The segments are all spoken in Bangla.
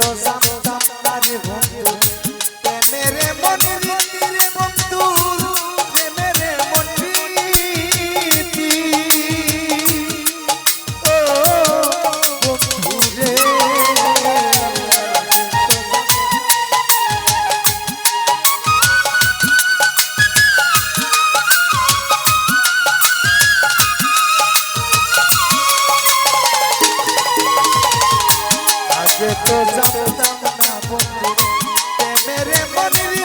তো সামতা তারে সে তো জানতাম না বন্ধু। মেরে মনির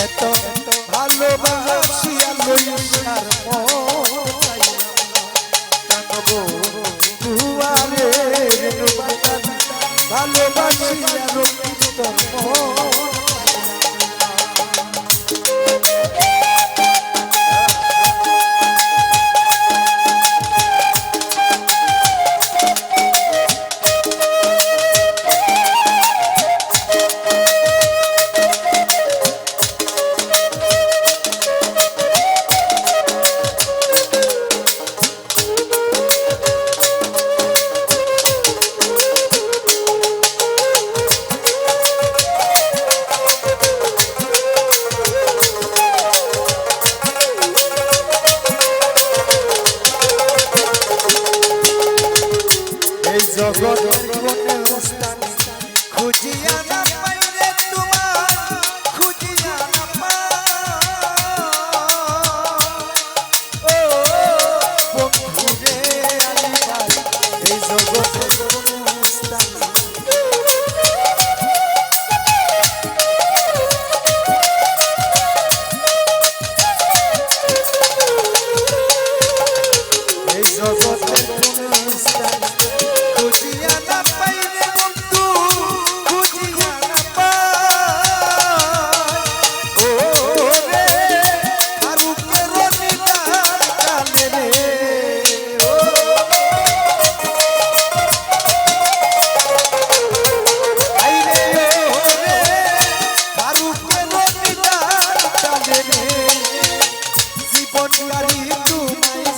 এত ভালোবাসি আলোই সার দুয়ারে ভালোবাসি আলোই তোর জগতের কোনে উস্তান খুঁজিয়া না পাইলে তোমার খুঁজিয়া না পাও ও বন্ধু রে এই জগতের জীবন গাড়ি তুমি